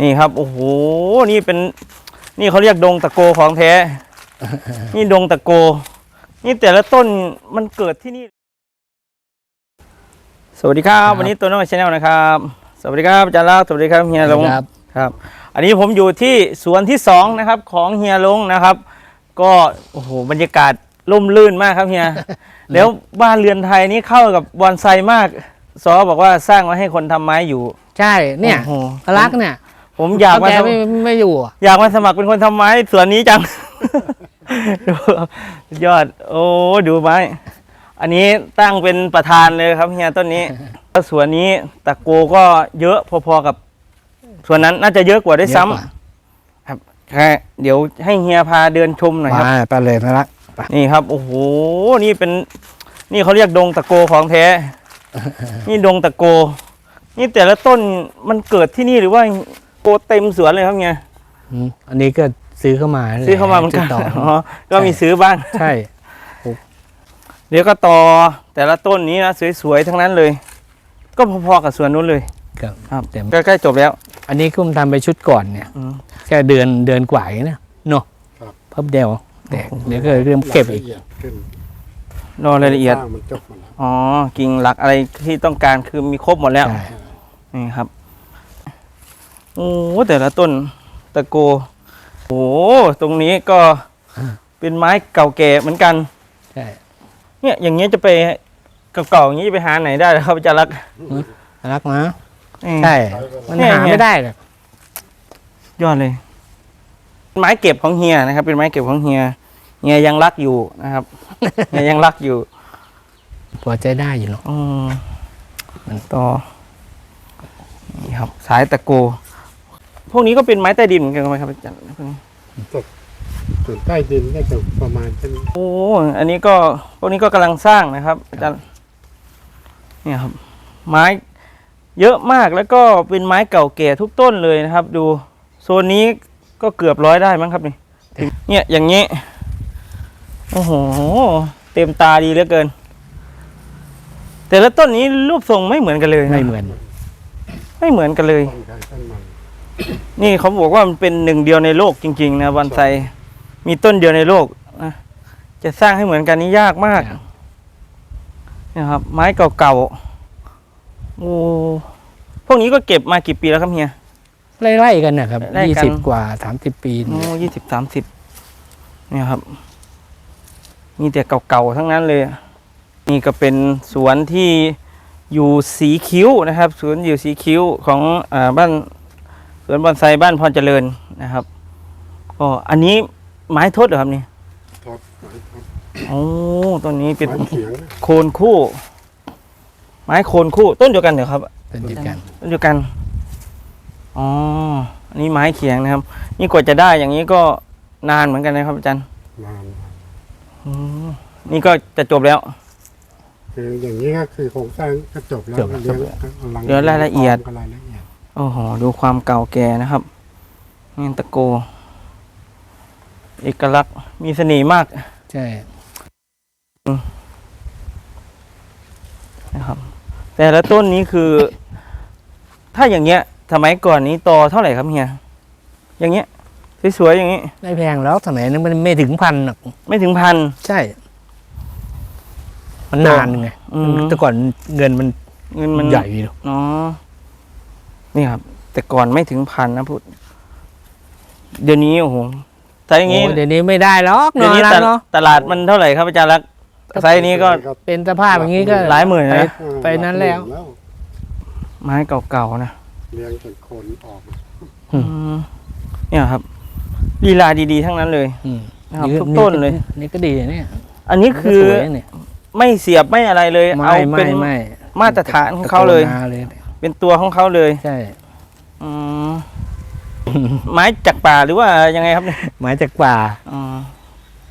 นี่ครับโอ้โหนี่เป็น นี่เขาเรียกดงตะโกของแท้ นี่ดงตะโก นี่แต่ละต้นมันเกิดที่นี่ สวัสดีครับครับวันนี้ตัวน้องชาแนลนะครับ สวัสดีครับอาจารย์ลักษณ์สวัสดีครับเฮียลงครับครับ อันนี้ผมอยู่ที่สวนที่สองนะครับของเฮียลงนะครับ ก็โอ้โหบรรยากาศร่มรื่นมากครับเฮียแล้วบ้านเรือนไทยนี่เข้ากับบอนไซมากซอบอกว่าสร้างไว้ให้คนทำไม้อยู่ ใช่เนี่ยโอ้โหรักเนี่ย ผมอยากเท่มาแกสมัไม่ครไม่อยู่อะอยากมาสมัครเป็นคนทำไม้สวนนี้จัง ดูสุดยอด โอ้ดูไม้ อันนี้ตั้งเป็นประธานเลยครับเฮียต้นนี้ แล้วสวนนี้ตะโกก็เยอะพอๆกับส่วนนั้นน่าจะเยอะกว่าด้วยซ้ำเยอะกว่าครับแค่เดี๋ยวให้เฮียพาเดินชมหน่อยครับ มาไปเลยนะรักไปนี่ครับ โอ้โห นี่เป็น นี่เขาเรียกดงตะโกของแท้ นี่ดงตะโก นี่แต่ละต้นมันเกิดที่นี่หรือว่า โกเต็มสวนเลยครับเฮียอืมอันนี้ก็ซื้อเข้ามาแหละซื้อเข้ามาเหมือนกันติดต่ออ๋อก็มีซื้อบ้าง ใช่ เดี๋ยวก็ต่อแต่ละต้นนี้นะสวยๆทั้งนั้นเลย ก็พอๆกับสวนนู้นเลยครับครับแต่ใกล้ๆจบแล้ว อันนี้คุ้มทำไปชุดก่อนเนี่ยอืม แค่เดือนเดือนกว่าเองนะเนาะครับ พับเดียวแต่เดี๋ยวก็เริ่มเก็บอีกรายละเอียดขึ้นรอรายละเอียดสร้างมันจบหมดแล้วอ๋อกิ่งหลักอะไรที่ต้องการคือมีครบหมดแล้ว ใช่ นี่ครับ โอ้แต่ละต้นตะโก โอ้ตรงนี้ก็เป็นไม้เก่าแก่เหมือนกัน ใช่ เนี่ยอย่างเงี้ยจะไปเก่าๆอย่างนี้จะไปหาไหนได้ล่ะครับอาจารย์ลักษณ์รักนะอืมใช่ มันเนี่ยหาเนี่ยไม่ได้หรอกยอดเลยเป็นไม้เก็บของเฮียนะครับ เป็นไม้เก็บของเฮียเฮียยังรักอยู่นะครับเฮียยังรักอยู่พอใจได้อยู่เนาะอืมมันต่อนี่ครับ สายตะโก พวกนี้ก็เป็นไม้ใต้ดินเหมือนกันไหมครับอาจารย์พวกนี้ส่วนใต้ดินก็จะประมาณเช่นโอ้อันนี้ก็พวกนี้ก็กำลังสร้างนะครับ อาจารย์เนี่ยครับ ไม้เยอะมากแล้วก็เป็นไม้เก่าแก่ทุกต้นเลยนะครับ ดูโซนนี้ก็เกือบร้อยได้มั้งครับนี่เนี่ยอย่างนี้ โอ้โห เต็มตาดีเหลือเกิน แต่ละต้นนี้รูปทรงไม่เหมือนกันเลยนะไม่เหมือน ไม่เหมือนกันเลยต้ นไทรต้นมันนี่เขาบอกว่ามันเป็นหนึ่งเดียวในโลกจริง ๆ นะบอนไซมีต้นเดียวในโลกนะจะสร้างให้เหมือนกันนี่ยากมากครับเนี่ยครับ ไม้เก่าๆโอ้พวกนี้ก็เก็บมากี่ปีแล้วครับเฮีย ไล่ๆกันนะครับไล่ยี่กัน สิบกว่าสามสิบปีโอ้ยี่สิบสามสิบเนี่ยครับ มีแต่เก่าๆทั้งนั้นเลย นี่ก็เป็นสวนที่อยู่สีคิ้วนะครับ สวนอยู่สีคิ้วของอ่าบ้าน สวนบอนไซบ้านพรเจริญนะครับ ก็อันนี้ไม้ทดเหรอครับนี่ทดไม้ทดโอ้ต้นนี้เป็นไม้เขียงนะโคนคู่ ไม้โคนคู่ต้นเดียวกันเหรอครับเป็นเดียวกันต้นเดียวกันอ๋ออันนี้ไม้เขียงนะครับ นี่กว่าจะได้อย่างนี้ก็นานเหมือนกันนะครับอาจารย์นานอืมนี่ก็จะจบแล้ว คืออย่างนี้ก็คือโครงสร้างก็จบแล้วจบแล้วเรียงเดี๋ยวรายละเอียดก็รายละเอียด โอ้โห ดูความเก่าแก่นะครับนี่ตะโก เอกลักษณ์มีเสน่ห์มาก ใช่นะครับ แต่ละต้นนี้คือ ถ้าอย่างเงี้ย สมัยก่อนนี้ตอเท่าไหร่ครับเฮียอย่างเงี้ยสวยๆอย่างนี้ ไม่แพงแล้วสมัยนั้นมันไม่ถึงพันหรอกไม่ถึงพันใช่ มันนานไงอืมแต่ก่อนเงินมันเงินมันใหญ่อยู่อ๋อ นี่ครับ แต่ก่อนไม่ถึงพันนะพูด เดี๋ยวนี้โอ้โหไซส์อย่างงี้โอ้เดี๋ยวนี้ไม่ได้หรอกเดี๋ยนวอนนี้ร้าตนเนาะตลาดมันเท่าไหร่ครับอาจารย์ลักษณ์ไซส์นี้ก็เป็นสภาพอย่างนี้ก็หลายหมื่นนะ ไปไปนั้นแล้ว ไม้เก่าๆนะเลี้ยงจนโคนออกมาอืมอืมเนี่ยครับลีลาดีๆทั้งนั้นเลย อืมนะครับทุกต้นเลย นี่ก็ดีเนี่ยอันนี้คือสวยเนี่ยไม่เสียบไม่อะไรเลย ไม่เอาไม่เป็นไม่มาตรฐานของเขาเลยตะโกนมาเลย เป็นตัวของเขาเลยใช่อืมไม้จากป่าหรือว่ายังไงครับเนี่ยไม้จากป่าอ๋อ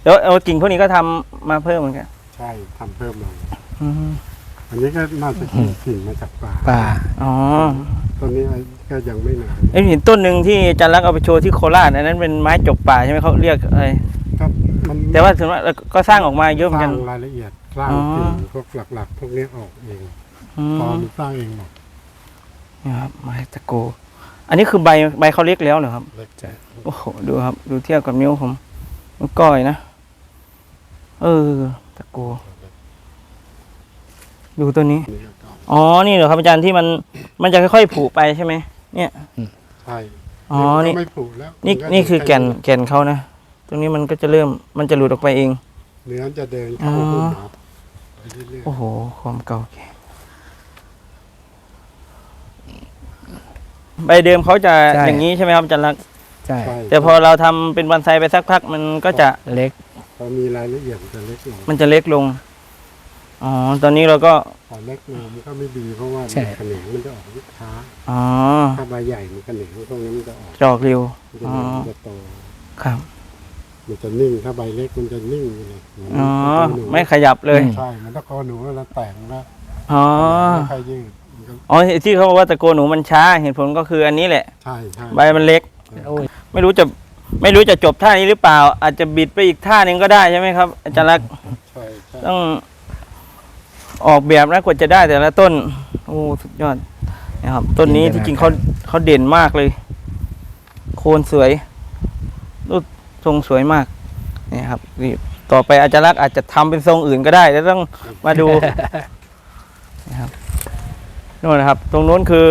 แล้วเอากิ่งพวกนี้ก็ทำมาเพิ่มเหมือนกันใช่ทำเพิ่มมาอืมอันนี้ก็น่าจะกินกิ่งมาจากป่าป่า อ๋อต้นนี้ก็ยังไม่นานเอ้ยเห็นต้นหนึ่งที่อาจารย์ลักษณ์เอาไปโชว์ที่โคราชอันนั้นเป็นไม้จกป่าใช่ไหมเขาเรียกอะไรครับมันแต่ว่าส่วนมากก็สร้างออกมาเยอะเหมือนสกัร้านงรายละเอียดสร้างอ๋อ กิ่งพวกหลัก ๆ พวกนี้ออกเองอืพอม มันสร้างเองหมด นี่ครับไม้ตะโก อันนี้คือใบใบเขาเล็กแล้วเหรอครับเล็กใจโอ้โหดูครับ ดูเทียบกับนิ้วผมนิ้วก้อยนะเออ ตะโก ดูตัวนี้นี่ก็อ๋อ นี่เหรอครับอาจารย์ที่มัน มันจะค่อยๆผุไปใช่ไหมเนี่ย ใช่อ๋อ นี่มัก็ไม่ผุแล้วนี่มัก็นี่คือแก่นยู่แก่นเขานะ ตรงนี้มันก็จะเริ่ม มันจะหลุดออกไปเอง เนื้อจะเดินเข้าอ๋อหุ้มหนาไปเรื่อยโอ้โห ความเก่าแก่ ใบเดิมเขาจะใช่ อย่างนี้ใช่ไหมครับอาจารย์ลักษณ์ใช่ๆใช่แต่พอเราทำเป็นบอนไซไปสักพักมันก็จะเล็กพอมีรายละเอียดมันจะเล็กลงมันจะเล็กลงอ๋อตอนนี้เราก็พอเล็กลงมันก็ไม่ดีเพราะว่าใช่ขนงมันจะออกช้าอ๋อถ้าใบใหญ่มันขนงตรงนี้มันจะออกจอกเร็วมันจะอ๋อมันจะโตครับมันจะนิ่งถ้าใบเล็กมันจะนิ่งอยู่เลยเหมือนอ๋อตะโกนหนูไม่ขยับเลยอืมใช่มันตะโกนหนูเวลาแตกมันก็อ๋อไม่ค่อยยืดมันก็ อ๋อที่เขาบอกว่าตะโกนหนูมันช้าเหตุผลก็คืออันนี้แหละ ใช่ใช่ใบมันเล็ก โอ้ยไม่รู้จะไม่รู้จะจบท่านี้หรือเปล่า อาจจะบิดไปอีกท่าหนึ่งก็ได้ใช่ไหมครับ อาจารย์ลักษณ์ใช่ใช่ต้องออกแบบนะกว่าจะได้แต่ละต้น โอ้สุดยอดนะครับต้นนี้ที่จริงเขาเขาเด่นมากเลย โคนสวยรูปทรงสวยมากนี่ครับนี่ต่อไปอาจารย์ลักษณ์อาจจะทำเป็นทรงอื่นก็ได้แล้วต้องมาดู นะครับ นู่นนะครับ ตรงนู้นคือ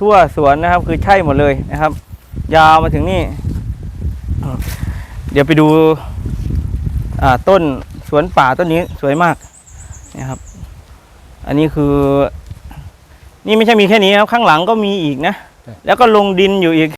ทั่วสวนนะครับ คือใช่หมดเลยนะครับ ยาวมาถึงนี่ เดี๋ยวไปดูอ่าต้นสวนป่าต้นนี้สวยมากนะครับ อันนี้คือ นี่ไม่ใช่มีแค่นี้ครับ ข้างหลังก็มีอีกนะ แล้วก็ลงดินอยู่อีก